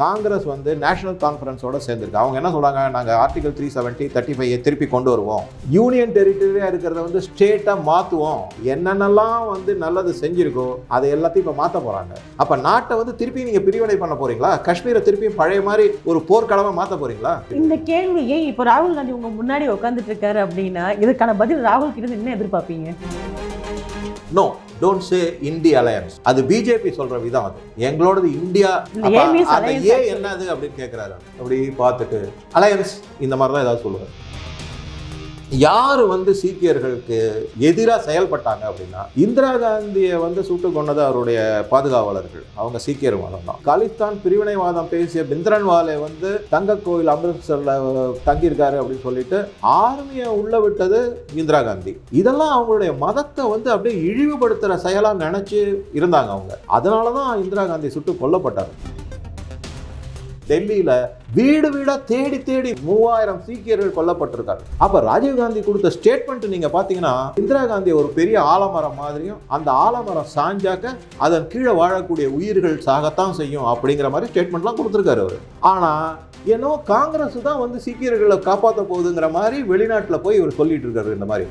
காங்கிரஸ் வந்து நேஷனல் கான்ஃபரன்ஸோட சேர்ந்துருக்கு. அவங்க என்ன சொல்கிறாங்க நாங்கள் article three seventy thirty five திருப்பி கொண்டு வருவோம். யூனியன் டெரிட்டரியாக இருக்கிறத வந்து ஸ்டேட்டாக மாற்றுவோம் என்னென்னலாம் வந்து நல்லது செஞ்சுருக்கோ அதை எல்லாத்தையும் இப்போ மாற்ற போகிறாங்க அப்போ நாட்டை வந்து திருப்பி நீங்கள் பிரிவினை பண்ண போகிறீங்களா காஷ்மீரை திருப்பியும் பழைய மாதிரி ஒரு போர்க்களமாக மாற்ற போகிறீங்களா இந்த கேள்வியை இப்போ ராகுல் காந்தி உங்கள் முன்னாடி உட்காந்துட்டு இருக்காரு அப்படின்னா இதுக்கான பதில் ராகுல் கிட்ட என்ன எதிர்பார்ப்பீங்க? No don't say India alliance அது பிஜேபி சொல்ற விதம் அது. எங்களோடது இந்தியா அப்ப ஏன் அந்த ஏ. என்னது அப்படின்னு கேட்கிறாரு அப்படி பார்த்துட்டு அலையன்ஸ் இந்த மாதிரி தான் ஏதாவது சொல்லுவார் யார் வந்து சீக்கியர்களுக்கு எதிராக செயல்பட்டாங்க அப்படின்னா இந்திரா காந்தியை வந்து சுட்டு கொண்டது அவருடைய பாதுகாவலர்கள். அவங்க சீக்கியர் மதம் தான் காலிஸ்தான் பிரிவினைவாதம் பேசிய பிந்திரன்வாலே வந்து தங்க கோயில் அமிர்தசரில் தங்கியிருக்காரு அப்படின்னு சொல்லிட்டு ஆர்மியை உள்ள விட்டது இந்திரா காந்தி. இதெல்லாம் அவங்களுடைய மதத்தை வந்து அப்படியே இழிவுபடுத்துகிற செயலாக நினச்சி இருந்தாங்க அவங்க. அதனால தான் இந்திரா காந்தி சுட்டு கொல்லப்பட்டார். டெல்லியில் வீடு வீடாக தேடி தேடி மூவாயிரம் சீக்கியர்கள் கொல்லப்பட்டிருக்காரு அப்போ ராஜீவ் காந்தி கொடுத்த ஸ்டேட்மெண்ட் நீங்கள் பார்த்தீங்கன்னா இந்திரா காந்தி ஒரு பெரிய ஆலமரம் மாதிரியும் அந்த ஆலமரம் சாஞ்சாக்க அதன் கீழே வாழக்கூடிய உயிர்கள் சாகத்தான் செய்யும் அப்படிங்கிற மாதிரி ஸ்டேட்மெண்ட்லாம் கொடுத்துருக்காரு அவர். ஆனால் ஏன்னோ காங்கிரஸ் தான் வந்து சீக்கியர்களை காப்பாற்ற போகுதுங்கிற மாதிரி வெளிநாட்டில் போய் இவர் சொல்லிட்டு இருக்காரு இந்த மாதிரி.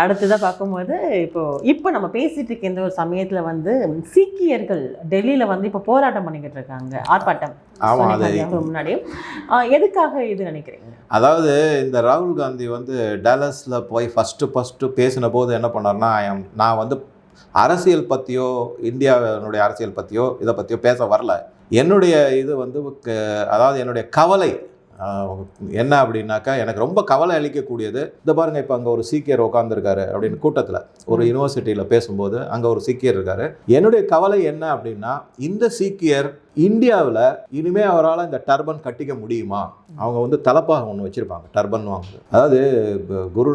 அடுத்ததாக பார்க்கும்போது இப்போ இப்போ நம்ம பேசிட்டு இருக்க இந்த ஒரு சமயத்துல வந்து சீக்கியர்கள் டெல்லியில வந்து இப்போ போராட்டம் பண்ணிக்கிட்டு இருக்காங்க. ஆர்ப்பாட்டம். முன்னாடி எதுக்காக இது நினைக்கிறீங்க? அதாவது இந்த ராகுல் காந்தி வந்து டேலஸில் போய் ஃபஸ்ட்டு ஃபஸ்ட்டு பேசின போது என்ன பண்ணார்னா நான் வந்து அரசியல் பற்றியோ இந்தியாவினுடைய அரசியல் பற்றியோ இதை பற்றியோ பேச வரல. என்னுடைய இது வந்து அதாவது என்னுடைய கவலை என்ன அப்படின்னாக்கா எனக்கு ரொம்ப கவலை அளிக்கக்கூடியது இந்த பாருங்க இப்போ அங்கே ஒரு சீக்கியர் உட்காந்துருக்காரு அப்படின்னு கூட்டத்தில் ஒரு யூனிவர்சிட்டியில் பேசும்போது அங்கே ஒரு சீக்கியர் இருக்காரு. என்னுடைய கவலை என்ன அப்படின்னா இந்த சீக்கியர் இந்தியாவில் இனிமே அவரால் இந்த டர்பன் கட்டிக்க முடியுமா? அவங்க வந்து தலப்பாக ஒன்று வச்சுருப்பாங்க டர்பன் வாங்குது அதாவது குரு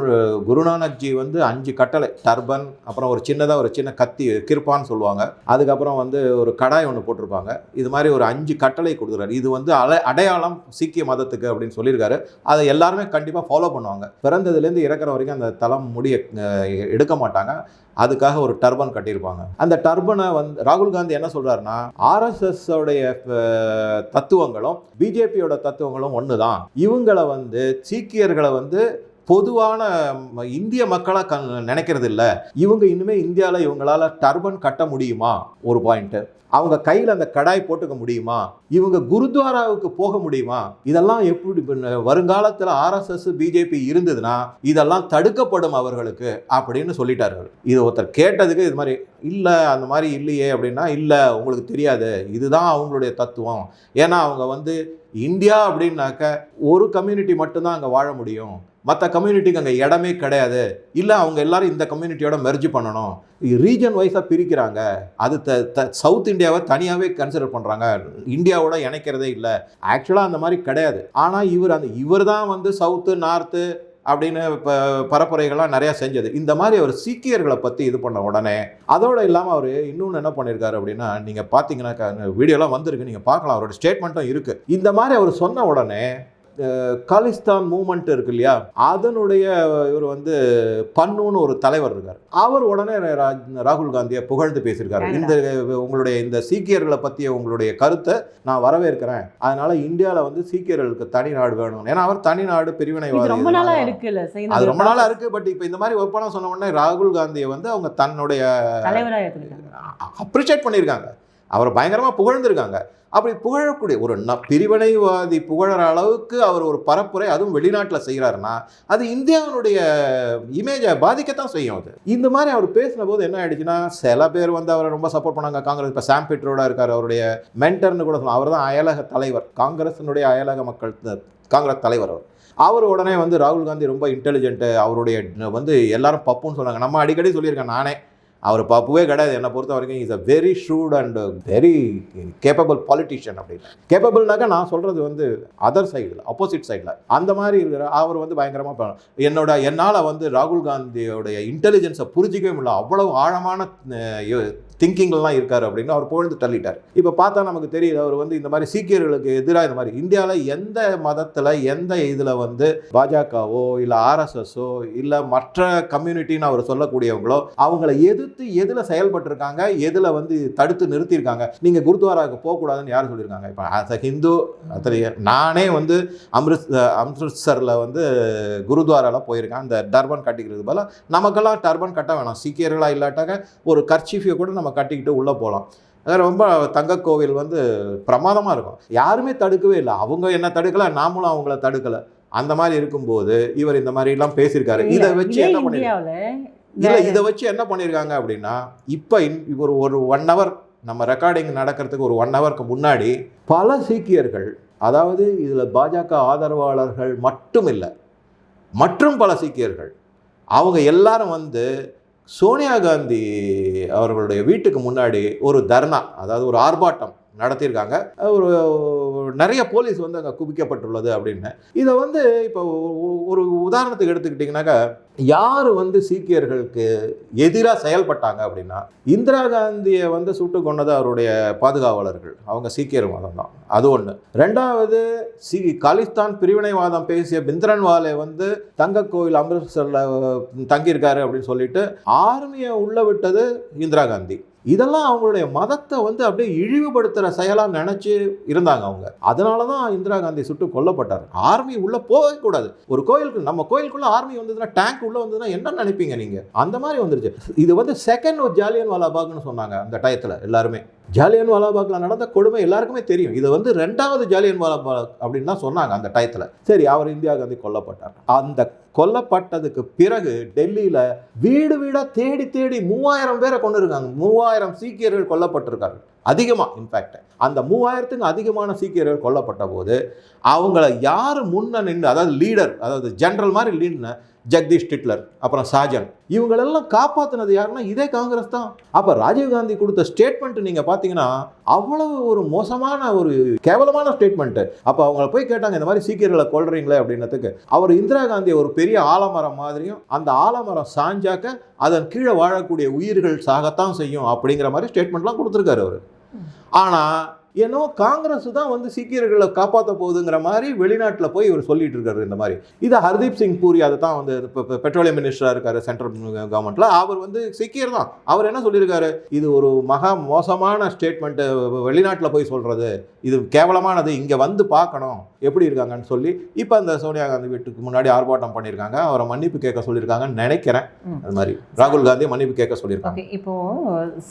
குருநானக்ஜி வந்து அஞ்சு கட்டளை டர்பன் அப்புறம் ஒரு சின்னதாக ஒரு சின்ன கத்தி கிருப்பான்னு சொல்லுவாங்க. அதுக்கப்புறம் வந்து ஒரு கடாய் ஒன்று போட்டிருப்பாங்க. இது மாதிரி ஒரு அஞ்சு கட்டளை கொடுக்குறாரு. இது வந்து அலை அடையாளம் சீக்கிய மதத்துக்கு அப்படின்னு சொல்லியிருக்காரு. அதை எல்லாருமே கண்டிப்பாக ஃபாலோ பண்ணுவாங்க. பிறந்ததுலேருந்து இறக்குற வரைக்கும் அந்த தலம் முடிய எடுக்க மாட்டாங்க. அதுக்காக ஒரு டர்பன் கட்டியிருப்பாங்க. அந்த டர்பனை வந்து ராகுல் காந்தி என்ன சொல்கிறாருன்னா ஆர்எஸ்எஸ்ஸோடைய தத்துவங்களும் பிஜேபியோட தத்துவங்களும் ஒன்று தான் இவங்களை வந்து சீக்கியர்களை வந்து பொதுவான இந்திய மக்களாக க நினைக்கிறது இல்லை இவங்க இனிமேல் இந்தியாவில் இவங்களால் டர்பன் கட்ட முடியுமா? ஒரு பாயிண்ட்டு அவங்க கையில் அந்த கடாய் போட்டுக்க முடியுமா? இவங்க குருத்வாராவுக்கு போக முடியுமா? இதெல்லாம் எப்படி வருங்காலத்தில் ஆர்எஸ்எஸ் பிஜேபி இருந்ததுன்னா இதெல்லாம் தடுக்கப்படும் அவர்களுக்கு அப்படின்னு சொல்லிட்டார்கள். இது ஒருத்தர் கேட்டதுக்கு இது மாதிரி இல்லை அந்த மாதிரி இல்லையே அப்படின்னா இல்லை உங்களுக்கு தெரியாது. இதுதான் அவங்களுடைய தத்துவம். ஏன்னா அவங்க வந்து இந்தியா அப்படின்னாக்க ஒரு கம்யூனிட்டி மட்டும்தான் அங்கே வாழ முடியும். மற்ற கம்யூனிட்டிக்கு அங்கே இடமே கிடையாது. இல்லை அவங்க எல்லாரும் இந்த கம்யூனிட்டியோட மெர்ஜ் பண்ணணும். ரீஜன் வைஸாக பிரிக்கிறாங்க. அது த த சவுத் இந்தியாவை தனியாகவே கன்சிடர் பண்ணுறாங்க இந்தியாவோட இணைக்கிறதே இல்லை. ஆக்சுவலாக அந்த மாதிரி கிடையாது. ஆனால் இவர் அந்த இவர் தான் வந்து சவுத்து நார்த்து அப்படின்னு இப்போ பரப்புரைகள்லாம் நிறையா செஞ்சது. இந்த மாதிரி அவர் சீக்கியர்களை பற்றி இது பண்ண உடனே அதோடு இல்லாமல் அவர் இன்னொன்று என்ன பண்ணியிருக்காரு அப்படின்னா நீங்கள் பார்த்தீங்கன்னா வீடியோலாம் வந்திருக்கு. நீங்கள் பார்க்கலாம். அவரோட ஸ்டேட்மெண்ட்டும் இருக்குது இந்த மாதிரி அவர் சொன்ன உடனே காலிஸ்தான் மூமெண்ட் இருக்கு இல்லையா அதனுடைய இவர் வந்து பன்னுன்னு ஒரு தலைவர் இருக்கார். அவர் உடனே ராகுல் காந்தியை புகழ்ந்து பேசியிருக்காரு. இந்த உங்களுடைய இந்த சீக்கியர்களை பற்றிய உங்களுடைய கருத்தை நான் வரவேற்கிறேன். அதனால இந்தியாவில் வந்து சீக்கியர்களுக்கு தனி நாடு வேணும் ஏன்னா அவர் தனி நாடு பிரிவினைவாதி ரொம்ப நாளா இருக்குல்ல அது ரொம்ப நாளா இருக்கு. பட் இப்போ இந்த மாதிரி ஒப்பனம் சொன்ன உடனே ராகுல் காந்தியை வந்து அவங்க தன்னுடைய அப்ரிஷியேட் பண்ணியிருக்காங்க. அவரை பயங்கரமா புகழ்ந்திருக்காங்க. அப்படி புகழக்கூடிய ஒரு ந பிரிவினைவாதி புகழற அளவுக்கு அவர் ஒரு பரப்புரை அதுவும் வெளிநாட்டில் செய்கிறாருன்னா அது இந்தியாவினுடைய இமேஜை பாதிக்கத்தான் செய்யும் அது. இந்த மாதிரி அவர் பேசின போது என்ன ஆயிடுச்சுன்னா சில பேர் வந்து அவரை ரொம்ப சப்போர்ட் பண்ணாங்க. காங்கிரஸ் இப்போ சாம் பிட்ரோட இருக்கார் அவருடைய மென்டர்னு கூட சொல்லலாம். அவர் தான் அயலக தலைவர். காங்கிரஸினுடைய அயலக மக்கள் காங்கிரஸ் தலைவர் அவர். அவர் உடனே வந்து ராகுல் காந்தி ரொம்ப இன்டெலிஜென்ட்டு அவருடைய வந்து எல்லாரும் பப்புன்னு சொன்னாங்க. நம்ம அடிக்கடி சொல்லியிருக்கேன் நானே. அவர் பப்புவே கிடையாது. என்னை பொறுத்த வரைக்கும் is a very shrewd and very capable politician அப்படின்னு. கேப்பபிள்னாக்கா நான் சொல்கிறது வந்து அதர் சைடில் அப்போசிட் சைடில் அந்த மாதிரி இருக்கிற அவர் வந்து பயங்கரமாக என்னோட என்னால் வந்து ராகுல் காந்தியோடைய இன்டெலிஜென்ஸை புரிஞ்சிக்கவே முடியல. அவ்வளவு ஆழமான திங்கிங்லாம் இருக்கார் அப்படின்னு அவர் புகழ்ந்து தள்ளிட்டார். இப்போ பார்த்தா நமக்கு தெரியுது அவர் வந்து இந்த மாதிரி சீக்கியர்களுக்கு எதிராக இந்த மாதிரி இந்தியாவில் எந்த மதத்தில் எந்த இதில் வந்து பாஜகவோ இல்லை ஆர்எஸ்எஸ்ஸோ இல்லை மற்ற கம்யூனிட்டின்னு அவர் சொல்லக்கூடியவங்களோ அவங்கள எதிர்த்து எதில் செயல்பட்டிருக்காங்க எதில் வந்து தடுத்து நிறுத்தியிருக்காங்க நீங்கள் குருத்வாராவுக்கு போகக்கூடாதுன்னு யார் சொல்லியிருக்காங்க? இப்போ ஆஸ் அ ஹிந்து அத்தனை நானே வந்து அம்ரித் அம்ரித்சரில் வந்து குருத்வாராவில் போயிருக்கேன். அந்த டர்பன் கட்டிக்கிறது போல நமக்கெல்லாம் டர்பன் கட்ட வேணாம். சீக்கியர்களாக இல்லாட்டாக்க ஒரு கர்ச்சீஃபியை கூட நம்ம கட்டிக்கிட்டு உள்ளே போகலாம். அது ரொம்ப தங்க கோவில் வந்து பிரமாதமாக இருக்கும். யாருமே தடுக்கவே இல்லை. அவங்க என்ன தடுக்கல நாமளும் அவங்கள தடுக்கல. அந்த மாதிரி இருக்கும்போது இவர் இந்த மாதிரி எல்லாம் பேசியிருக்காரு இதை வச்சு என்ன பண்ணிருக்காங்க இல்லை இதை வச்சு என்ன பண்ணியிருக்காங்க அப்படின்னா இப்போ ஒரு ஒரு ஒன் ஹவர் நம்ம ரெக்கார்டிங் நடக்கிறதுக்கு ஒரு ஒன் ஹவருக்கு முன்னாடி பல சீக்கியர்கள் அதாவது இதில் பாஜக ஆதரவாளர்கள் மட்டும் இல்லை மற்றும் பல சீக்கியர்கள் அவங்க எல்லாரும் வந்து சோனியா காந்தி அவர்களுடைய வீட்டுக்கு முன்னாடி ஒரு தர்ணா அதாவது ஒரு ஆர்ப்பாட்டம். நடத்தியிருக்காங்க. ஒரு நிறைய போலீஸ் வந்து அங்கே குவிக்கப்பட்டுள்ளது அப்படின்னு. இதை வந்து இப்போ ஒரு உதாரணத்துக்கு எடுத்துக்கிட்டிங்கனாக்கா யார் வந்து சீக்கியர்களுக்கு எதிராக செயல்பட்டாங்க அப்படின்னா இந்திரா காந்தியை வந்து சுட்டு கொண்டது அவருடைய பாதுகாவலர்கள். அவங்க சீக்கியர் மதம் தான். அது ஒன்று ரெண்டாவது சி காலிஸ்தான் பிரிவினைவாதம் பேசிய பிந்திரன்வாலே வந்து தங்க கோயில் அமிர்தசரில் தங்கியிருக்காரு அப்படின்னு சொல்லிட்டு ஆர்மியை உள்ள விட்டது இந்திரா காந்தி. இதெல்லாம் அவங்களுடைய மதத்தை வந்து அப்படியே இழிவுபடுத்துகிற செயலாக நினச்சி இருந்தாங்க அவங்க. அதனால தான் இந்திரா காந்தி சுட்டு கொல்லப்பட்டார். ஆர்மி உள்ளே போகவே கூடாது. ஒரு கோயிலுக்கு நம்ம கோயிலுக்குள்ளே ஆர்மி வந்ததுன்னா டேங்க் உள்ளே வந்ததுன்னா என்ன நினைப்பீங்க நீங்கள் அந்த மாதிரி வந்துருச்சு. இது வந்து செகண்ட் ஒரு ஜாலியன் வாலாபாக்னு சொன்னாங்க அந்த டயத்தில் எல்லாருமே. ஜாலியன் வாலாபாக்கில் நடந்த கொடுமை எல்லாருக்குமே தெரியும். இது வந்து ரெண்டாவது ஜாலியன் வாலாபாக் அப்படின்னு தான் சொன்னாங்க அந்த டயத்தில். சரி அவர் இந்தியா காந்தி கொல்லப்பட்டார். அந்த கொல்லப்பட்டதுக்கு பிறகு டெல்லியில் வீடு வீடாக தேடி தேடி மூவாயிரம் பேரை கொண்டு இருக்காங்க மூவாயிரம் சீக்கியர்கள் கொல்லப்பட்டிருக்காங்க அதிகமாக இன்ஃபேக்ட் அந்த மூவாயிரத்துக்கு அதிகமான சீக்கியர்கள் கொல்லப்பட்ட போது அவங்கள யார் முன்ன நின்று அதாவது லீடர் அதாவது ஜென்ரல் மாதிரி லீடுன ஜெகதீஷ் டிட்லர் அப்புறம் சாஜன் இவங்களெல்லாம் காப்பாற்றினது யாருன்னா இதே காங்கிரஸ் தான். அப்போ ராஜீவ்காந்தி கொடுத்த ஸ்டேட்மெண்ட் நீங்கள் பார்த்தீங்கன்னா அவ்வளவு ஒரு மோசமான ஒரு கேவலமான ஸ்டேட்மெண்ட்டு அப்போ அவங்கள போய் கேட்டாங்க இந்த மாதிரி சீக்கியர்களை கொள்றீங்களே அப்படின்னதுக்கு அவர் இந்திரா காந்தியை ஒரு பெரிய ஆலமரம் மாதிரியும் அந்த ஆலமரம் சாஞ்சாக்க அதன் கீழே வாழக்கூடிய உயிர்கள் சாகத்தான் செய்யும் அப்படிங்கிற மாதிரி ஸ்டேட்மெண்ட்லாம் கொடுத்துருக்காரு அவர். ஆனால் ஏன்னோ காங்கிரஸ் தான் வந்து சீக்கியர்களை காப்பாற்ற போகுதுங்கிற மாதிரி வெளிநாட்டில் போய் இவர் சொல்லிட்டு இருக்காரு இந்த மாதிரி. இதை ஹர்தீப் சிங் பூரி அதை தான் வந்து இப்போ பெட்ரோலியம் மினிஸ்டராக இருக்காரு சென்ட்ரல் கவர்மெண்ட்டில் அவர் வந்து சீக்கியர் தான். அவர் என்ன சொல்லியிருக்காரு? இது ஒரு மகா மோசமான ஸ்டேட்மெண்ட்டு வெளிநாட்டில் போய் சொல்கிறது இது கேவலமானது. இங்கே வந்து பார்க்கணும். எப்படி இருக்காங்கன்னு சொல்லி இப்போ அந்த சோனியா காந்தி வீட்டுக்கு முன்னாடி ஆர்ப்பாட்டம் பண்ணியிருக்காங்க. அவரை மன்னிப்பு கேட்க சொல்லியிருக்காங்கன்னு நினைக்கிறேன். அது மாதிரி. ராகுல் காந்தி மன்னிப்பு கேட்க சொல்லியிருக்காங்க. ஓகே இப்போ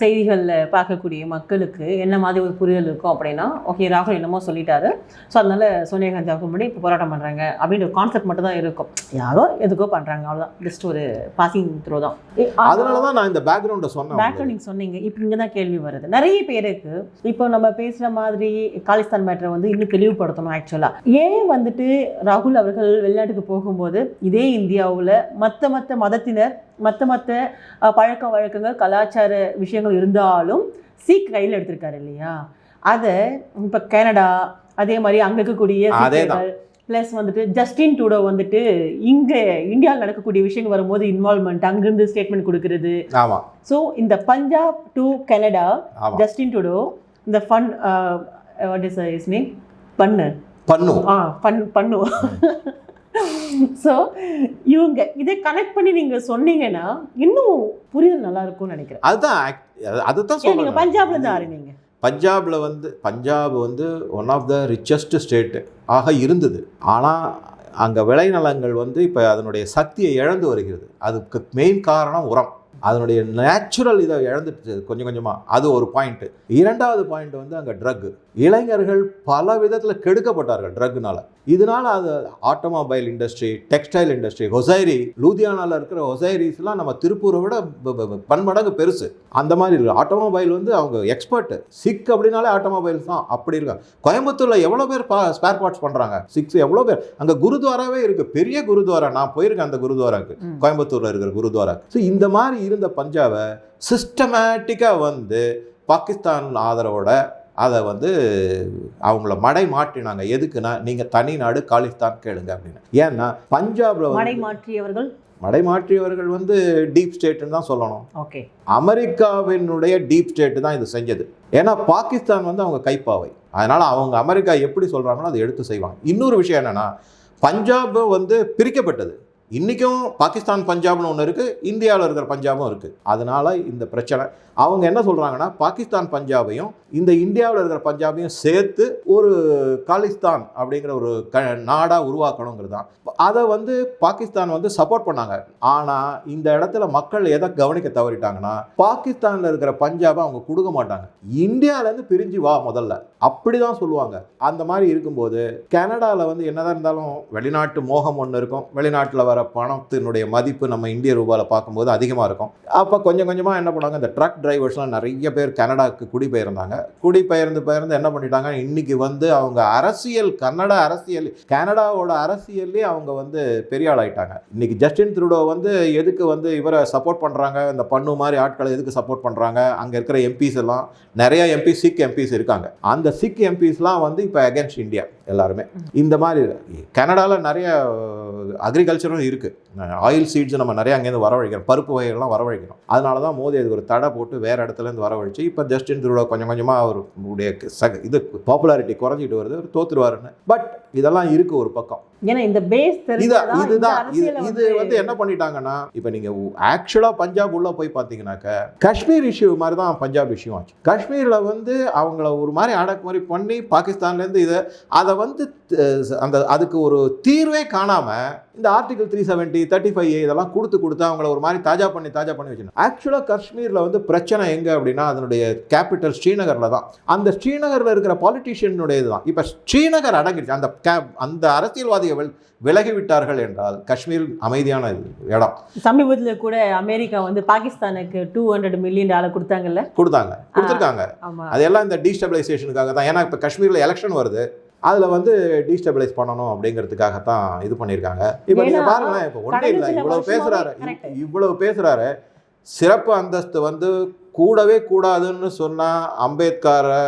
செய்திகளில் பார்க்கக்கூடிய மக்களுக்கு என்ன மாதிரி ஒரு புரிதல் இருக்கும் அப்படின்னா ஓகே ராகுல் என்னமோ சொல்லிட்டாரு. ஸோ அதனால சோனியா காந்தி அவர்கள் முன்னாடி இப்போ போராட்டம் பண்ணுறாங்க அப்படின்ற ஒரு கான்செப்ட் மட்டும் தான் இருக்கும். யாரோ எதுக்கோ பண்ணுறாங்க அவ்வளோதான் ஜஸ்ட் ஒரு பாசிங் த்ரோ தான். அதனால தான் நான் இந்த பேக்ரவுண்டை சொன்னேன் பேக்ரவுண்ட் நீங்கள் சொன்னீங்க. இப்போ இங்கே தான் கேள்வி வருது. நிறைய பேருக்கு இப்போ நம்ம பேசுகிற மாதிரி காலிஸ்தான் மேட்டரை வந்து இன்னும் தெளிவுபடுத்தணும் ஆக்சுவலாக ஏன் வந்துட்டு ராகுல் அவர்கள் வெளிநாட்டுக்கு போகும்போது இதே இந்தியாவில் மற்ற மற்ற மதத்தினர் மற்ற மற்ற பழக்க வழக்கங்கள் கலாச்சார விஷயங்கள் இருந்தாலும் சீக் கையில் எடுத்திருக்காரு இல்லையா? அதை இப்போ கனடா அதே மாதிரி அங்கே இருக்கக்கூடிய. ப்ளஸ் வந்துட்டு ஜஸ்டின் டூடோ வந்துட்டு இங்கே இந்தியாவில் நடக்கக்கூடிய விஷயங்கள் வரும்போது இன்வால்மெண்ட் அங்கிருந்து ஸ்டேட்மெண்ட் கொடுக்கறது. ஆமாம் ஸோ இந்த பஞ்சாப் டு கனடா ஜஸ்டின் டுடோ இந்த fun what is is name பண்ணு பண்ணும் ஆ ஃபன் பண்ணு ஸோ இவங்க இதை கனெக்ட் பண்ணி நீங்க சொன்னீங்கன்னா இன்னும் புரிதல் நல்லா இருக்கும்னு நினைக்கிறேன். அதுதான் அதுதான் ஏன் நீங்க சொல்றேன் பஞ்சாப்ல இருந்து ஆரம்பிங்க பஞ்சாபில் வந்து பஞ்சாப் வந்து one of the richest state ஆக இருந்தது. ஆனால் அங்கே விளைநிலங்கள் வந்து இப்போ அதனுடைய சக்தியை இழந்து வருகிறது. அதுக்கு மெயின் காரணம் உரம். அதனுடைய நேச்சுரல் இதை இழந்துட்டு கொஞ்சம் கொஞ்சமாக அது ஒரு பாயிண்ட்டு இரண்டாவது பாயிண்ட் வந்து அங்கே ட்ரக் இளைஞர்கள் பல விதத்தில் கெடுக்கப்பட்டார்கள் ட்ரக்னால இதனால அது automobile industry textile industry hosiery லூதியானால இருக்கிற ஹொசைரிஸ்லாம் நம்ம திருப்பூரை விட பன்மடங்கு பெருசு. அந்த மாதிரி இருக்கு. ஆட்டோமொபைல் வந்து அவங்க எக்ஸ்பர்ட் சிக் அப்படின்னாலே ஆட்டோமொபைல்ஸ் தான். அப்படி இருக்காங்க கோயம்புத்தூரில் எவ்வளோ பேர் ஸ்பேர் பார்ட்ஸ் பண்ணுறாங்க சிக்ஸ் எவ்வளோ பேர்? அங்கே குருத்வாராவே இருக்குது பெரிய குருத்வாரா. நான் போயிருக்கேன் அந்த குருத்வாராக்கு. கோயம்புத்தூரில் இருக்கிற குருத்வாரா ஸோ இந்த மாதிரி இருந்த பஞ்சாபை சிஸ்டமேட்டிக்காக வந்து பாகிஸ்தான் ஆதரவோட அதை வந்து அவங்கள மடை மாற்றினாங்க. எதுக்குன்னா நீங்கள் தனி நாடு காலிஸ்தான் கேளுங்க அப்படின்னு. ஏன்னா பஞ்சாப்ல மடை மாற்றியவர்கள்? மடை மாற்றியவர்கள் வந்து டீப் ஸ்டேட்னு தான் சொல்லணும். ஓகே. அமெரிக்காவினுடைய டீப் ஸ்டேட் தான் இது செஞ்சது. ஏன்னா பாகிஸ்தான் வந்து அவங்க கைப்பாவை. அதனால் அவங்க அமெரிக்கா எப்படி சொல்கிறாங்களோ அதை எடுத்து செய்வாங்க. இன்னொரு விஷயம் என்னென்னா பஞ்சாப் வந்து பிரிக்கப்பட்டது. இன்றைக்கும் பாகிஸ்தான் பஞ்சாப்னு ஒன்று இருக்குது இந்தியாவில் இருக்கிற பஞ்சாபும் இருக்குது அதனால் இந்த பிரச்சனை அவங்க என்ன சொல்கிறாங்கன்னா பாகிஸ்தான் பஞ்சாபையும் இந்த இந்தியாவில் இருக்கிற பஞ்சாபையும் சேர்த்து ஒரு காலிஸ்தான் அப்படிங்கிற ஒரு க நாடாக உருவாக்கணுங்கிறது தான் அதை வந்து பாகிஸ்தான் வந்து சப்போர்ட் பண்ணாங்க. ஆனால் இந்த இடத்துல மக்கள் எதை கவனிக்க தவறிட்டாங்கன்னா பாகிஸ்தானில் இருக்கிற பஞ்சாபை அவங்க கொடுக்க மாட்டாங்க. இந்தியாவிலேருந்து பிரிஞ்சு வா முதல்ல. அப்படி தான் சொல்லுவாங்க. அந்த மாதிரி இருக்கும்போது கனடாவில் வந்து என்னதான் இருந்தாலும் வெளிநாட்டு மோகம் ஒன்று இருக்கும். வெளிநாட்டில் வர பணத்தினுடைய மதிப்பு நம்ம இந்திய ரூபாவில் பார்க்கும்போது அதிகமாக இருக்கும். அப்போ கொஞ்சம் கொஞ்சமாக என்ன பண்ணாங்க இந்த ட்ரக் டிரைவர்ஸ்லாம் நிறைய பேர் கனடாவுக்கு குடிபெயர்ந்தாங்க. குடிபெயர்ந்து பெயர்ந்து என்ன பண்ணிட்டாங்க இன்னைக்கு வந்து அவங்க அரசியல் கன்னட அரசியல் கனடாவோட அரசியல்லே அவங்க வந்து பெரிய ஆள் ஆயிட்டாங்க. இன்னைக்கு ஜஸ்டின் த்ரூடோ வந்து எதுக்கு வந்து இவரை சப்போர்ட் பண்ணுறாங்க இந்த பண்ணு மாதிரி ஆட்களை எதுக்கு சப்போர்ட் பண்ணுறாங்க அங்கே இருக்கிற எம்பிஸ் எல்லாம் நிறைய எம்பி சிக் எம்பிஸ் இருக்காங்க. அந்த சிக் எம்பிஸ்லாம் வந்து இப்போ அகேன்ஸ்ட் இந்தியா எல்லாருமே. இந்த மாதிரி கனடாவில் நிறைய அக்ரிகல்ச்சரும் இருக்குது ஆயில் சீட்ஸ் நம்ம நிறைய அங்கேருந்து வரவழைக்கிறோம். பருப்பு வகைகள்லாம் வரவழைக்கிறோம். அதனால தான் மோதி அதுக்கு ஒரு தடை போட்டு வேறு இடத்துலேருந்து வரவழைச்சு இப்போ ஜஸ்டின் திருவிழா கொஞ்சம் கொஞ்சமாக அவருடைய சக இது பாப்புலாரிட்டி குறைஞ்சிட்டு வருது. அவர் தோத்துருவாருன்னு. பட் இதெல்லாம் இருக்குது ஒரு பக்கம். ஏன்னா இந்த பேஸ் இதுதான் இது வந்து என்ன பண்ணிட்டாங்கன்னா இப்போ நீங்க ஆக்சுவலா பஞ்சாப் உள்ள போய் பார்த்தீங்கன்னாக்க காஷ்மீர் இஷ்யூ மாதிரி தான் பஞ்சாப் இஷ்யூ ஆச்சு. காஷ்மீர்ல வந்து அவங்கள ஒரு மாதிரி அடக்குமுறை பண்ணி பாகிஸ்தான்ல இருந்து இதை அதை வந்து அந்த அதுக்கு ஒரு தீர்வே காணாம இந்த article three seventy thirty five இதெல்லாம் கொடுத்து கொடுத்து அவங்கள ஒரு மாதிரி தாஜா பண்ணி தாஜா பண்ணி வச்சிருந்தாங்க ஆக்சுவலாக காஷ்மீரில் வந்து பிரச்சனை எங்கே அப்படின்னா அதனுடைய கேபிட்டல் ஸ்ரீநகரில் தான். அந்த ஸ்ரீநகரில் இருக்கிற பாலிட்டிஷியனுடைய இதுதான் இப்போ ஸ்ரீநகர் அடங்கிடுச்சு அந்த கே அந்த அரசியல்வாதிகள் விலகி விட்டார்கள் என்றால் காஷ்மீர் அமைதியான இடம். சமீபத்துல கூட அமெரிக்கா வந்து பாகிஸ்தானுக்கு டூ ஹண்ட்ரட் மில்லியன் டாலர் கொடுத்தாங்கல்ல? கொடுத்தாங்க. கொடுத்துருக்காங்க. அதெல்லாம் இந்த டீஸ்டபிளைசேஷனுக்காக தான் ஏன்னா இப்போ காஷ்மீரில் எலெக்ஷன் வருது. அதில் வந்து டீஸ்டபிளைஸ் பண்ணணும் அப்படிங்கிறதுக்காகத்தான் இது பண்ணியிருக்காங்க. இப்போ நீங்கள் பாருங்களேன் இப்போ கடந்த இல்லை வருஷமாவே பேசுகிறாரு. இவ்வளவு பேசுகிறாரு சிறப்பு அந்தஸ்து வந்து கூடவே கூடாதுன்னு சொன்னால் அம்பேத்கரை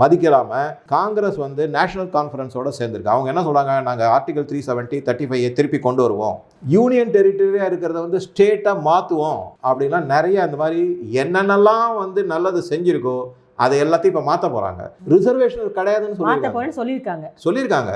மதிக்கலாம. காங்கிரஸ் வந்து நேஷனல் கான்ஃபரன்ஸோட சேர்ந்துருக்கு. அவங்க என்ன சொல்றாங்க? நாங்கள் article three seventy thirty five திருப்பி கொண்டு வருவோம். யூனியன் டெரிட்டரியாக இருக்கிறத வந்து ஸ்டேட்டாக மாற்றுவோம் அப்படின்னா நிறைய அந்த மாதிரி என்னென்னலாம் வந்து நல்லது செஞ்சிருக்கோ அதை எல்லாத்தையும் இப்போ மாற்ற போகிறாங்க ரிசர்வேஷன் கிடையாதுன்னு போறேன்னு சொல்லியிருக்காங்க. சொல்லியிருக்காங்க.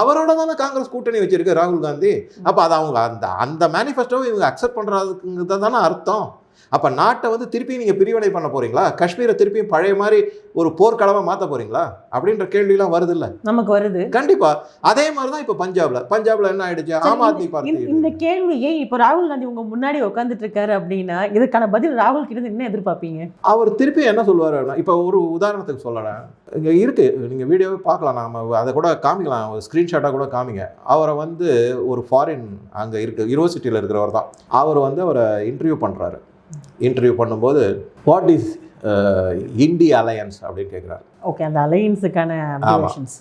அவரோட தானே காங்கிரஸ் கூட்டணி வச்சிருக்கு ராகுல் காந்தி. அப்போ அது அவங்க அந்த அந்த மேனிஃபெஸ்டோவை இவங்க அக்செப்ட் பண்ணுறதுக்கு தானே அர்த்தம். அப்போ நாட்டை வந்து திருப்பி நீங்கள் பிரிவினை பண்ண போறீங்களா? காஷ்மீரை திருப்பியும் பழைய மாதிரி ஒரு போர்க்களமாக மாற்ற போறீங்களா? அப்படின்ற கேள்விலாம் வருது இல்ல நமக்கு வருது. கண்டிப்பா. அதே மாதிரி தான் இப்போ பஞ்சாப்ல. பஞ்சாப்ல என்ன ஆயிடுச்சு? ஆம் ஆத்மி இந்த- பார்ட்டி இந்த கேள்வியை இப்போ ராகுல் காந்தி உங்க முன்னாடி உட்காந்துட்டு இருக்காரு அப்படின்னா இதுக்கான பதில் ராகுல் கிட்ட என்ன எதிர்பார்ப்பீங்க? அவர் திருப்பி என்ன சொல்லுவார் இப்போ ஒரு உதாரணத்துக்கு சொல்லலாம் இங்கே இருக்கு. நீங்கள் வீடியோவே பார்க்கலாம். நாம அதை கூட காமிக்கலாம். ஸ்க்ரீன்ஷாட்டாக கூட காமிங்க. அவரை வந்து ஒரு ஃபாரின் அங்கே இருக்கு. யூனிவர்சிட்டியில் இருக்கிறவர் தான். அவர் வந்து அவரை இன்டர்வியூ பண்ணுறாரு இன்டர்வியூ பண்ணும்போது வாட் இஸ் இண்டி அலையன்ஸ் அப்படின்னு கேட்குறாரு. ஓகே அந்த அலையன்ஸுக்கான அப்சர்வேஷன்ஸ்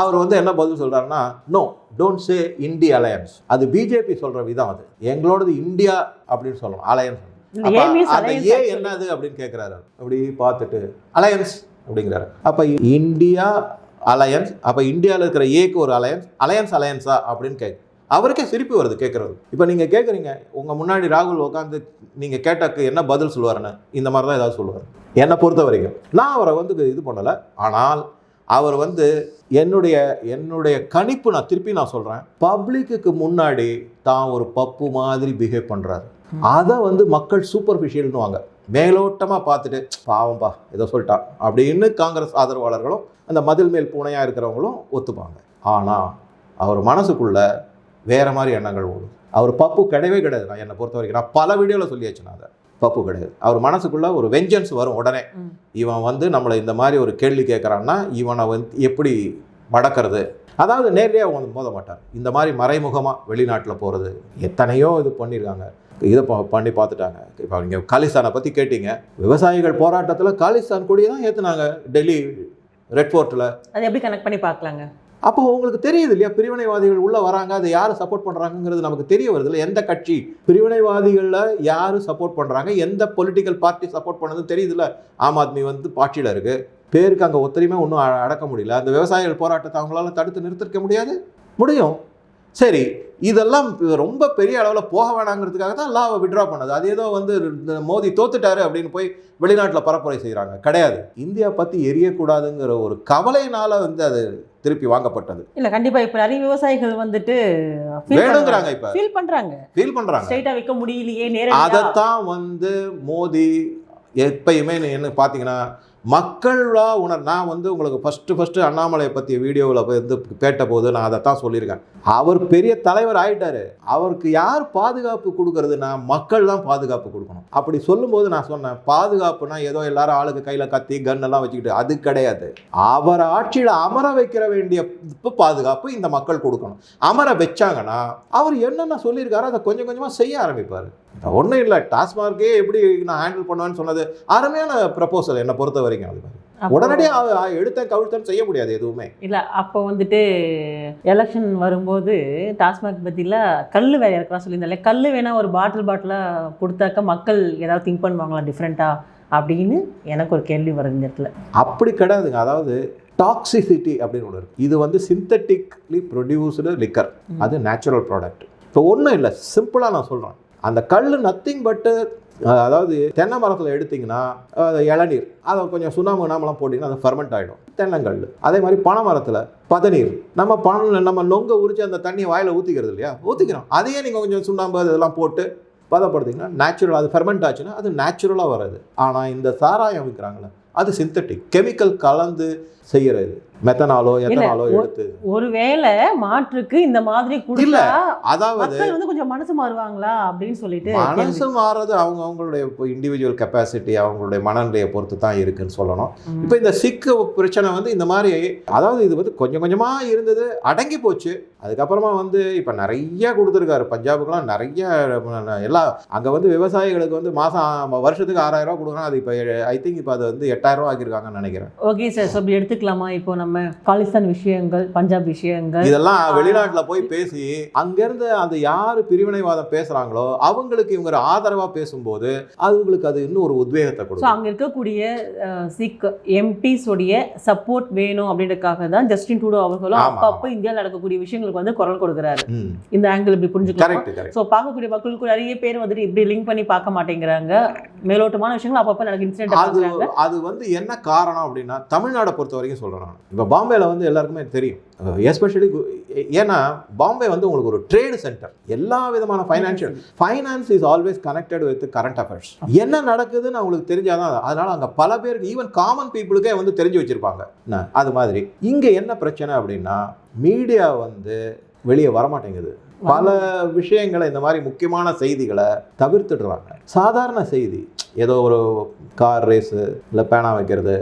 அவர் வந்து என்ன பதில் சொல்றாருன்னா no don't say INDI alliance அது பிஜேபி சொல்ற விதம் அது. எங்களோடது இந்தியா அப்படின்னு சொல்லணும் அலையன்ஸ் அந்த ஏ. என்னது அப்படின்னு கேட்குறாரு. அப்படி பார்த்துட்டு அலையன்ஸ் அப்படிங்கிறாரு. அப்போ இந்தியா அலையன்ஸ் அப்போ இந்தியாவில் இருக்கிற ஏக்கு ஒரு அலையன்ஸ் அலையன்ஸ் அலையன்ஸா அப்படின்னு கேட்கு அவருக்கே சிரிப்பு வருது கேட்குறது இப்போ நீங்கள் கேட்குறீங்க உங்கள் முன்னாடி ராகுல் உட்காந்து நீங்கள் கேட்டக்கு என்ன பதில் சொல்லுவாருன்னு இந்த மாதிரி தான் ஏதாவது சொல்லுவார். என்னை பொறுத்த வரைக்கும். நான் அவரை வந்து இது பண்ணலை. ஆனால் அவர் வந்து என்னுடைய என்னுடைய கணிப்பு நான் திருப்பி நான் சொல்கிறேன் பப்ளிக்குக்கு முன்னாடி தான் ஒரு பப்பு மாதிரி பிஹேவ் பண்ணுறாரு அதை வந்து மக்கள் சூப்பர்ஃபிஷியல்னுவாங்க மேலோட்டமாக பார்த்துட்டு பாவம்பா ஏதோ சொல்லிட்டான் அப்படின்னு காங்கிரஸ் ஆதரவாளர்களும் அந்த மதில் மேல் பூனையாக இருக்கிறவங்களும் ஒத்துப்பாங்க. ஆனால் அவர் மனசுக்குள்ள வேற மாதிரி எண்ணங்கள் ஓடும். அவர் பப்பு கிடையவே கிடையாது. நான் என்னை பொறுத்த வரைக்கும் நான் பல வீடியோவில் சொல்லியாச்சு நான் அதை. பப்பு கிடையாது. அவர் மனசுக்குள்ள ஒரு வெஞ்சன்ஸ் வரும் உடனே. இவன் வந்து நம்மளை இந்த மாதிரி ஒரு கேள்வி கேட்குறான்னா இவனை வந்து எப்படி மடக்கிறது? அதாவது நேரடியாக வந்து மோத மாட்டார். இந்த மாதிரி மறைமுகமாக வெளிநாட்டில் போகிறது எத்தனையோ இது பண்ணியிருக்காங்க இதை ப- பண்ணி பார்த்துட்டாங்க. இப்போ நீங்கள் காலிஸ்தானை பற்றி கேட்டீங்க. விவசாயிகள் போராட்டத்தில் காலிஸ்தான் கொடியை தான் ஏற்றுனாங்க டெல்லி ரெட் ஃபோர்ட்டில் அது எப்படி கனெக்ட் பண்ணி பார்க்கலாங்க? அப்போ உங்களுக்கு தெரியுது இல்லையா? பிரிவினைவாதிகள் உள்ள வராங்க அதை யார் சப்போர்ட் பண்ணுறாங்கங்கிறது நமக்கு தெரிய வருது இல்லை எந்த கட்சி? பிரிவினைவாதிகளில் யார் சப்போர்ட் பண்றாங்க? எந்த பொலிட்டிக்கல் பார்ட்டி சப்போர்ட் பண்ணதுன்னு தெரியுதுல்ல ஆம் ஆத்மி வந்து ஆட்சியில் இருக்கு. பேருக்கு அங்கே ஒத்தரையுமே ஒன்றும் அடக்க முடியல. அந்த விவசாயிகள் போராட்டத்தை அவங்களால தடுத்து நிறுத்திருக்க முடியாது? முடியும். சரி இதெல்லாம் ரொம்ப பெரிய அளவில் போக வேணாங்கிறதுக்காக தான் லாவை விட்ரா பண்ணது. அது ஏதோ வந்து இந்த தோத்துட்டாரு அப்படின்னு போய் வெளிநாட்டில் பரப்புரை செய்கிறாங்க கிடையாது. இந்தியா பற்றி எரியக்கூடாதுங்கிற ஒரு கவலையினால வந்து அது திருப்பி வாங்கப்பட்டது. இல்ல கண்டிப்பா இப்ப நிறைய விவசாயிகள் வந்துட்டு வேணுங்கிறாங்க இப்போ. ஃபீல் பண்றாங்க. ஃபீல் பண்ணுறாங்க ஸ்ட்ரைட்டா வைக்க முடியலையே நேரடியா. அதைத்தான் வந்து மோடி எப்பயுமே என்ன பார்த்தீங்கன்னா மக்களா உணர் நான் வந்து உங்களுக்கு ஃபஸ்ட்டு ஃபஸ்ட்டு அண்ணாமலையை பற்றிய வீடியோவில் வந்து கேட்டபோது நான் அதை தான் சொல்லியிருக்கேன். அவர் பெரிய தலைவர் ஆகிட்டார் அவருக்கு யார் பாதுகாப்பு கொடுக்கறதுனா மக்கள் தான் பாதுகாப்பு கொடுக்கணும். அப்படி சொல்லும்போது நான் சொன்னேன் பாதுகாப்புனா ஏதோ எல்லாரும் ஆளுக்கு கையில் கத்தி கன் எல்லாம் வச்சுக்கிட்டு அது கிடையாது. அவர் ஆட்சியில் அமர வைக்கிற வேண்டிய இப்போ பாதுகாப்பு இந்த மக்கள் கொடுக்கணும். அமர வச்சாங்கன்னா அவர் என்னென்ன சொல்லியிருக்காரோ அதை கொஞ்சம் கொஞ்சமாக செய்ய ஆரம்பிப்பார். ஒன்றும் இல்லை டாஸ்மார்க்கே எப்படி நான் ஹேண்டில் பண்ணுவேன்னு சொன்னது அருமையான ப்ரப்போசல் என்னை பொறுத்த வரைக்கும் அது மாதிரி உடனடியாக எடுத்த கவிழ்த்தன்னு செய்ய முடியாது எதுவுமே. இல்ல அப்போ வந்துட்டு எலெக்ஷன் வரும்போது டாஸ்மாக் பத்தியில கல் வேற இருக்கிறா சொல்லியிருந்தாலே கல் வேணா ஒரு பாட்டில் பாட்டிலா கொடுத்தாக்க மக்கள் ஏதாவது திங்க் பண்ணுவாங்களா டிஃப்ரெண்டா அப்படின்னு எனக்கு ஒரு கேள்வி வருது இந்த இடத்துல. அப்படி கிடையாதுங்க. அதாவது டாக்ஸிசிட்டி அப்படின்னு ஒன்று இருக்கு. இது வந்து சிந்தட்டிக்லி ப்ரொடியூஸ்டு லிக்கர் அது நேச்சுரல் ப்ராடக்ட் இப்போ ஒன்றும் இல்லை சிம்பிளாக நான் சொல்கிறேன் அந்த கல் நத்திங் பட்டு அதாவது தென்னை மரத்தில் எடுத்தீங்கன்னா அது இளநீர். அதை கொஞ்சம் சுண்ணாம்பு நாமெல்லாம் போட்டிங்கன்னா அது ஃபர்மெண்ட் ஆகிடும் தென்னங்கல் அதே மாதிரி பனை மரத்தில் பதநீர். நம்ம பணம் நம்ம நொங்க உரிச்சு அந்த தண்ணியை வாயில் ஊற்றிக்கிறது இல்லையா? ஊற்றிக்கிறோம் அதையே நீங்கள் கொஞ்சம் சுண்ணாம்பு அதெல்லாம் போட்டு பதப்படுத்திங்கன்னா நேச்சுரல் அது ஃபெர்மெண்ட் ஆச்சுன்னா அது நேச்சுரலாக வராது. ஆனால் இந்த சாராயம் விற்கிறாங்களே அது சிந்தட்டிக் கெமிக்கல் கலந்து செய்கிறது மெத்தனாலோ எத்தனாலோ எடுத்து. ஒருவேளை மாற்றுக்கு இந்த மாதிரி இல்ல. கொடுத்தா அதாவது வந்து கொஞ்சம் மனசு மாறுவாங்களா அப்படின்னு சொல்லிட்டு மனசு மாறது அவங்க அவங்களுடைய இண்டிவிஜுவல் கெப்பாசிட்டி அவங்களுடைய மனநிலையை பொறுத்து தான் இருக்குன்னு சொல்லணும். இப்போ இந்த சிக்கு பிரச்சனை வந்து இந்த மாதிரி அதாவது இது வந்து கொஞ்சம் கொஞ்சமாக இருந்தது அடங்கி போச்சு. அதுக்கப்புறமா வந்து இப்போ நிறைய கொடுத்துருக்காரு. பஞ்சாபுக்கெல்லாம் நிறைய எல்லா அங்கே வந்து விவசாயிகளுக்கு வந்து மாதம் வருஷத்துக்கு ஆறாயிரம் ரூபா கொடுக்குறாங்க. அது இப்போ ஐ திங்க் இப்போ அது வந்து எட்டாயிரம் ரூபா ஆக்கியிருக்காங்கன்னு நினைக்கிறேன். ஓகே சார் அப்படி எடுத்துக்கலாமா? இப்போ நம்ம காலிஸ்தான் விஷயங்கள் பஞ்சாப் விஷயங்கள். இதெல்லாம் வெளிநாட்டில் போய் பேசி அங்கேருந்து அந்த யார் பிரிவினைவாதம் பேசுகிறாங்களோ அவங்களுக்கு இவங்க ஆதரவாக பேசும்போது அவங்களுக்கு அது இன்னும் ஒரு உத்வேகத்தை கொடுக்கும். அங்கே இருக்கக்கூடிய சிக் எம்பிஸ் உடைய சப்போர்ட் வேணும் அப்படின்றதுக்காக தான் ஜஸ்டின் டூடோ அவர்களும் அப்பப்போ இந்தியாவில் நடக்கக்கூடிய விஷயங்களுக்கு வந்து குரல் கொடுக்குறாரு. இந்த ஆங்கிள் இப்படி புரிஞ்சுக்கலாம்? ஸோ பார்க்கக்கூடிய மக்களுக்கு நிறைய பேர் வந்துட்டு இப்படி லிங்க் பண்ணி பார்க்க மாட்டேங்கிறாங்க. மேலோட்டமான விஷயங்கள் அப்பப்போ நடக்க இன்சிடென்ட் அது வந்து என்ன காரணம் அப்படின்னா தமிழ்நாடை பொறுத்த வரைக்கும் சொல்கிறேன் நான். இப்போ பாம்பேல வந்து எல்லாருக்குமே தெரியும். எஸ்பெஷலி ஏன்னா பாம்பே வந்து உங்களுக்கு ஒரு ட்ரேடு சென்டர் எல்லா விதமான financial finance is always connected with current affairs என்ன நடக்குதுன்னு அவங்களுக்கு தெரிஞ்சாதான் அதனால அங்கே பல பேருக்கு ஈவன் காமன் பீப்புளுக்கே வந்து தெரிஞ்சு வச்சிருப்பாங்க. அது மாதிரி. இங்கே என்ன பிரச்சனை அப்படின்னா மீடியா வந்து வெளியே வரமாட்டேங்குது. பல விஷயங்களை இந்த மாதிரி முக்கியமான செய்திகளை தவிர்த்துடுறாங்க. சாதாரண செய்தி. ஏதோ ஒரு கார் ரேஸு இல்லை பேனா வைக்கிறது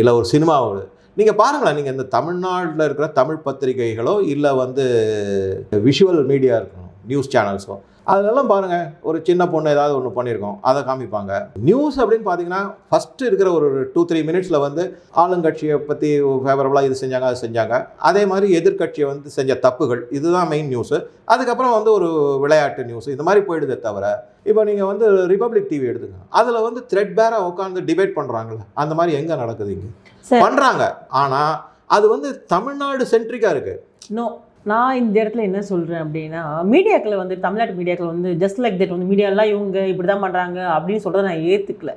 இல்லை ஒரு சினிமாவோட நீங்கள் பாருங்களேன் நீங்கள் இந்த தமிழ்நாட்டில் இருக்கிற தமிழ் பத்திரிகைகளோ இல்லை வந்து விஷுவல் மீடியா இருக்கணும் நியூஸ் சேனல்ஸோ அதெல்லாம் பாருங்கள் ஒரு சின்ன பொண்ணு ஏதாவது ஒன்று பண்ணியிருக்கோம் அதை காமிப்பாங்க. நியூஸ் அப்படின்னு பார்த்தீங்கன்னா ஃபஸ்ட்டு இருக்கிற ஒரு டூ த்ரீ மினிட்ஸில் வந்து ஆளுங்கட்சியை பற்றி ஃபேவரபுளாக இது செஞ்சாங்க அது செஞ்சாங்க. அதே மாதிரி எதிர்க்கட்சியை வந்து செஞ்ச தப்புகள் இதுதான் மெயின் நியூஸு அதுக்கப்புறம் வந்து ஒரு விளையாட்டு நியூஸ் இந்த மாதிரி போயிடுதே தவிர இப்போ நீங்கள் வந்து ரிப்பப்ளிக் டிவி எடுத்துங்க அதில் வந்து த்ரெட் பேராக உட்காந்து டிபேட் பண்ணுறாங்களே அந்த மாதிரி எங்கே நடக்குது இங்கே. பண்ணுறாங்க ஆனால் அது வந்து தமிழ்நாடு சென்ட்ரிக்காக இருக்குது நான் இந்த இடத்துல என்ன சொல்கிறேன் அப்படின்னா மீடியாக்களை வந்து தமிழ்நாட்டு மீடியாக்கள் வந்து ஜஸ்ட் லைக் தட் வந்து மீடியாலாம் இவங்க இப்படி தான் பண்ணுறாங்க அப்படின்னு சொல்கிறத நான் ஏற்றுக்கல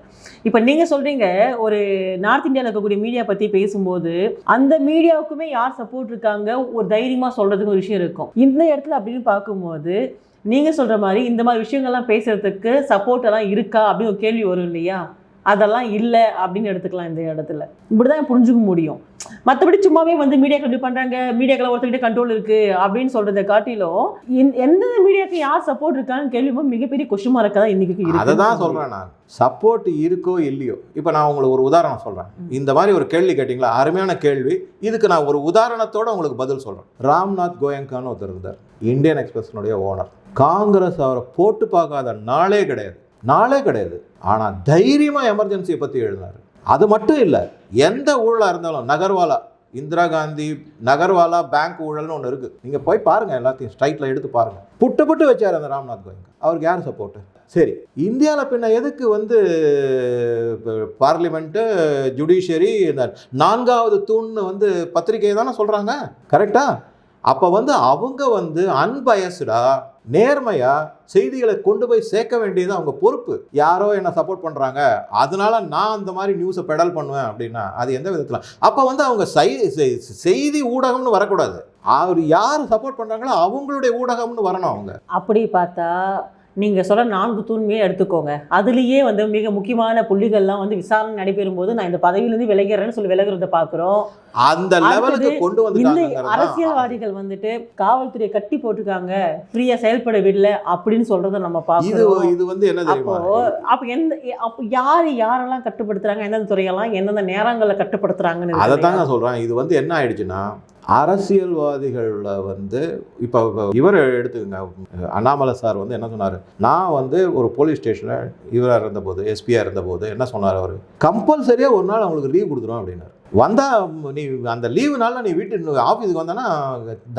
இப்போ நீங்கள் சொல்கிறீங்க ஒரு நார்த் இந்தியாவில் இருக்கக்கூடிய மீடியா பற்றி பேசும்போது அந்த மீடியாவுக்குமே யார் சப்போர்ட் இருக்காங்க? ஒரு தைரியமாக சொல்கிறதுக்கு ஒரு விஷயம் இருக்கும். இந்த இடத்துல அப்படின்னு பார்க்கும்போது நீங்கள் சொல்கிற மாதிரி இந்த மாதிரி விஷயங்கள்லாம் பேசுகிறதுக்கு சப்போர்ட் எல்லாம் இருக்கா அப்படின்னு ஒரு கேள்வி வரும் இல்லையா? அதெல்லாம் இல்லை அப்படின்னு எடுத்துக்கலாம் இந்த இடத்துல. இப்படி தான் புரிஞ்சுக்க முடியும். மற்றபடி சும்மாவே வந்து மீடியாக்கள் இப்படி பண்ணுறாங்க மீடியாக்களை ஒருத்தர்கிட்ட கண்ட்ரோல் இருக்குது அப்படின்னு சொல்கிறத காட்டிலும் இந்த- எந்த மீடியாக்கு யார் சப்போர்ட் இருக்கான்னு கேள்வி மிகப்பெரிய கொஷுமா இருக்கா தான் இன்னைக்கு இருக்கு. அதை தான் சொல்கிறேன் நான். சப்போர்ட் இருக்கோ இல்லையோ இப்போ நான் உங்களுக்கு ஒரு உதாரணம் சொல்கிறேன் இந்த மாதிரி ஒரு கேள்வி கேட்டிங்களா? அருமையான கேள்வி. இதுக்கு நான் ஒரு உதாரணத்தோட உங்களுக்கு பதில் சொல்கிறேன் ராம்நாத் கோயங்கான்னு ஒருத்தர் இருந்தார் இந்தியன் எக்ஸ்பிரஸ்னுடைய ஓனர் காங்கிரஸ் அவரை போட்டு பார்க்காத நாளே கிடையாது. நாளே கிடையாது. ஆனால் தைரியமாக எமர்ஜென்சியை பற்றி எழுதினார். அது மட்டும் இல்லை எந்த ஊழலாக இருந்தாலும் நகர்வாலா இந்திரா காந்தி நகர்வாலா பேங்க் ஊழல்னு ஒன்று இருக்குது நீங்கள் போய் பாருங்கள் எல்லாத்தையும் ஸ்ட்ரைட்டில் எடுத்து பாருங்கள் புட்டு புட்டு வச்சார் அந்த ராம்நாத் கோவிந்த். அவருக்கு யார் சப்போர்ட்டு சரி இந்தியாவில் பின்ன எதுக்கு வந்து பார்லிமெண்ட்டு ஜுடிஷியரி இந்த நான்காவது தூண்னு வந்து பத்திரிகை தானே சொல்கிறாங்க கரெக்டாக அப்போ வந்து அவங்க வந்து அன்பயஸ்டாக நேர்மையாக செய்திகளை கொண்டு போய் சேர்க்க வேண்டியது அவங்க பொறுப்பு. யாரோ என்னை சப்போர்ட் பண்ணுறாங்க அதனால நான் அந்த மாதிரி நியூஸை பெடல் பண்ணுவேன் அப்படின்னா அது எந்த விதத்தில்? அப்போ வந்து அவங்க செய்தி ஊடகம்னு வரக்கூடாது. அவர் யார் சப்போர்ட் பண்ணுறாங்களோ அவங்களுடைய ஊடகம்னு வரணும் அவங்க. அப்படி பார்த்தா நீங்கள் சொல்ற நான்கு தூண்மையே எடுத்துக்கோங்க. அதுலேயே வந்து மிக முக்கியமான புள்ளிகள்லாம் வந்து விசாரணை நடைபெறும் போது நான் இந்த பதவியிலேருந்து விலகிறேன்னு சொல்லி விலகிறத பார்க்குறோம். அந்த லெவலுக்கு கொண்டு இல்லை வந்துட்டாங்க அரசியல்வாதிகள் வந்துட்டு காவல்துறையை கட்டி போட்டிருக்காங்க ஃப்ரீயா செயல்பட விடல அப்படின்னு சொல்றத நம்ம பார்க்கிறோம். இது வந்து என்ன அப்போ அப்ப எந்த அப்போ யார் யாரெல்லாம் கட்டுப்படுத்துறாங்க எந்தெந்த துறையெல்லாம் எந்தெந்த நேரங்களில் கட்டுப்படுத்துறாங்கன்னு அதை தாங்க சொல்கிறேன் இது வந்து என்ன ஆயிடுச்சுன்னா அரசியல்வாதிகளில் வந்து இப்போ இவர் எடுத்துக்கங்க. அண்ணாமலை சார் வந்து என்ன சொன்னார்? நான் வந்து ஒரு போலீஸ் ஸ்டேஷனில் இவராக இருந்தபோது எஸ்பியாக இருந்தபோது என்ன சொன்னார் அவர்? கம்பல்சரியாக ஒரு நாள் அவங்களுக்கு லீவ் கொடுத்துரும் அப்படின்னாரு. வந்தா நீ அந்த லீவுனால நீ வீட்டு ஆஃபீஸுக்கு வந்தனா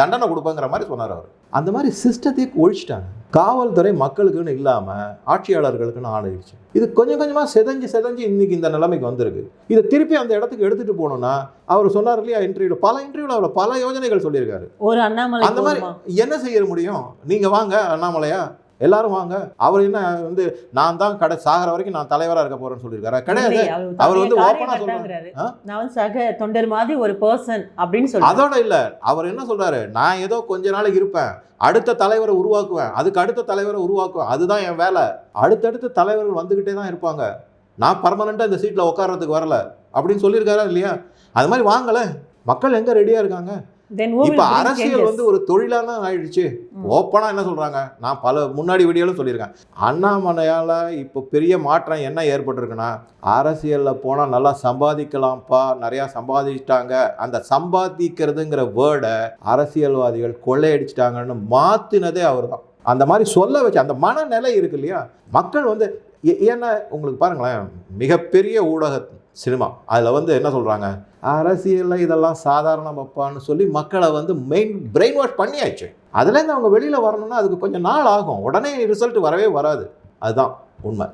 தண்டனை கொடுப்பேங்கிற மாதிரி சொன்னார் அவர். அந்த மாதிரி சிஸ்டத்தையே ஒழிச்சிட்டாங்க. காவல்துறை மக்களுக்குன்னு இல்லாமல் ஆட்சியாளர்களுக்குன்னு ஆணையிடுச்சு இது கொஞ்சம் கொஞ்சமாக செதஞ்சு செதஞ்சு இன்னைக்கு இந்த நிலைமைக்கு வந்திருக்கு. இதை திருப்பி அந்த இடத்துக்கு எடுத்துகிட்டு போகணும்னா அவர் சொன்னார் இல்லையா இன்டர்வியூவில் பல இன்டர்வியூவில் அவர் பல யோஜனைகள் சொல்லியிருக்காரு. ஒரு அண்ணாமலை அந்த மாதிரி? என்ன செய்ய முடியும்? நீங்கள் வாங்க அண்ணாமலையா? எல்லாரும் வாங்க. அவர் என்ன வந்து நான் தான் கடை சாகிற வரைக்கும் நான் தலைவராக இருக்க போறேன்னு சொல்லியிருக்காரு. கிடையாது. அவர் வந்து ஆ சொல்றாரு. நான் வந்து சக தொண்டர் மாதிரி ஒரு பர்சன் அப்படின்னு சொல்லி அதோட இல்ல. அவர் என்ன சொல்றாரு? நான் ஏதோ கொஞ்ச நாளைக்கு இருப்பேன். அடுத்த தலைவரை உருவாக்குவேன். அதுக்கு அடுத்த தலைவரை உருவாக்குவேன். அதுதான் என் வேலை. அடுத்தடுத்த தலைவர்கள் வந்துகிட்டே தான் இருப்பாங்க. நான் பர்மனெண்ட்டாக இந்த சீட்டில் உட்கார்றதுக்கு வரல. அப்படின்னு சொல்லியிருக்காரா இல்லையா? அது மாதிரி வாங்கல. மக்கள் எங்க ரெடியா இருக்காங்க? இப்போ அரசியல்? வந்து ஒரு தொழிலாக தான் ஆயிடுச்சு. ம். ஓப்பனா என்ன சொல்றாங்க? நான் பல முன்னாடி வீடியோல சொல்லியிருக்கேன். அண்ணாமலையால இப்போ பெரிய மாற்றம் என்ன ஏற்பட்டிருக்குன்னா அரசியல்ல போனா நல்லா சம்பாதிக்கலாம்ப்பா நிறைய சம்பாதிச்சிட்டாங்க. அந்த சம்பாதிக்கிறதுங்கிற வேர்டை அரசியல்வாதிகள் கொள்ளையடிச்சிட்டாங்கன்னு மாத்தினதே அவர்தான். அந்த மாதிரி சொல்ல வச்சு அந்த மனநிலை இருக்கு இல்லையா? மக்கள் வந்து ஏன்னா உங்களுக்கு பாருங்களேன் மிகப்பெரிய ஊடக சினிமா. அதில் வந்து என்ன சொல்கிறாங்க அரசியலில் இதெல்லாம் சாதாரண சாதாரணமாப்பான்னு சொல்லி மக்களை வந்து மெயின் பிரெயின் வாஷ் பண்ணியாச்சு. அதுலேருந்து அவங்க வெளியில் வரணும்னா அதுக்கு கொஞ்சம் நாள் ஆகும். உடனே ரிசல்ட் வரவே வராது. அதுதான் உண்மை.